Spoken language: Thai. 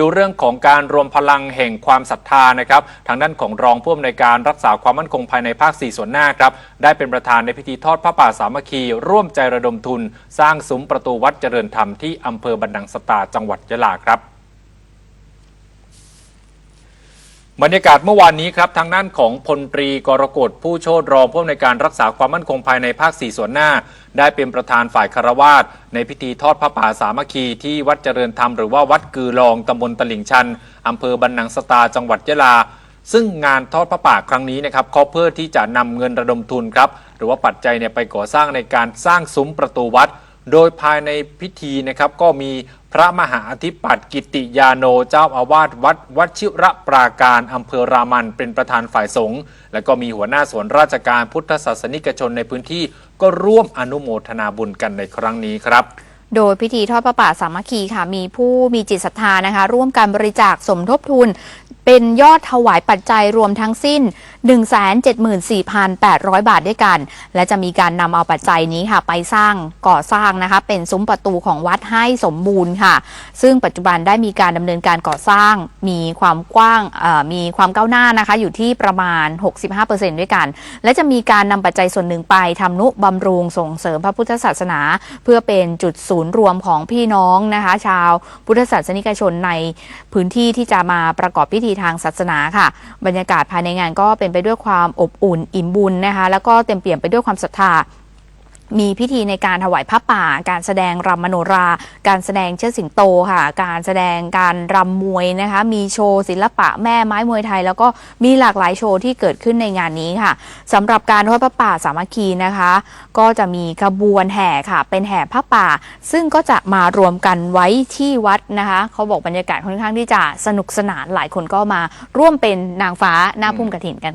ดูเรื่องของการรวมพลังแห่งความศรัทธานะครับทางด้านของรองผู้อำนวยการรักษาความมั่นคงภายในภาค 4 ส่วนหน้าครับได้เป็นประธานในพิธีทอดพระป่าสามัคคี ร่วมใจระดมทุน สร้างซุ้มประตูวัดเจริญธรรมที่อำเภอบันดังสตาจังหวัดยะลาครับ บรรยากาศเมื่อวานนี้ครับทางด้านของพลตรีกรกฎผู้โชดรองผู้อำนวยการรักษาความมั่นคงภายในภาค 4 ส่วนหน้า ได้เป็นประธานฝ่ายคารวาสในพิธีทอดพระป่าสามัคคีที่วัดเจริญธรรมหรือว่าวัดกือลองตำบลตลิ่งชันอำเภอบันนังสตาจังหวัดยะลา ซึ่งงานทอดพระป่าครั้งนี้นะครับเขาเพื่อที่จะนำเงินระดมทุนครับหรือว่าปัจจัยเนี่ยไปก่อสร้างในการสร้างซุ้มประตูวัด โดยภายในพิธีนะครับก็มี พระมหาอธิปัตย์กิติยาโนเจ้าอาวาสวัดวัดชิระปราการอำเภอรามันเป็นประธานฝ่ายสงฆ์และก็มีหัวหน้าส่วนราชการพุทธศาสนิกชนในพื้นที่ ก็ร่วมอนุโมทนาบุญกันในครั้งนี้ครับโดยพิธีทอดพระป่าสามัคคีค่ะมีผู้มีจิตศรัทธานะคะ ร่วมกันบริจาคสมทบทุน เป็นยอดถวายปัจจัยรวมทั้งสิ้น 174,800 บาทด้วยกัน และจะมีการนำเอาปัจจัยนี้ค่ะ ไปสร้างก่อสร้างนะคะ เป็นซุ้มประตูของวัดให้สมบูรณ์ค่ะ ซึ่งปัจจุบันได้มีการดำเนินการก่อสร้าง มีความกว้างมีความก้าวหน้านะคะ อยู่ที่ประมาณ 65%ด้วยกัน และจะมีการนำปัจจัยส่วนหนึ่งไปทำนุบำรุงส่งเสริมพระพุทธศาสนา เพื่อเป็นจุดศูนย์รวมของพี่น้องนะคะ ชาวพุทธศาสนิกชนในพื้นที่ที่จะมาประกอบพิธีทางศาสนาค่ะ บรรยากาศภายในงานก็เป็นไปด้วยความอบอุ่นอิ่มบุญนะคะ แล้วก็เต็มเปี่ยมไปด้วยความศรัทธา มีพิธีในการถวายผ้าป่า การแสดงรำมโนรา การแสดงเชิดสิงโตค่ะ การแสดงการรำมวยนะคะ มีโชว์ศิลปะแม่ไม้มวยไทย แล้วก็มีหลากหลายโชว์ที่เกิดขึ้นในงานนี้ค่ะสำหรับการทอดผ้าป่าสามัคคีนะคะ ก็จะมีขบวนแห่ค่ะ เป็นแห่ผ้าป่า ซึ่งก็จะมารวมกันไว้ที่วัดนะคะ เขาบอกบรรยากาศค่อนข้างที่จะสนุกสนานหลายคนก็มาร่วมเป็นนางฟ้าหน้าพุ่มกระถินกัน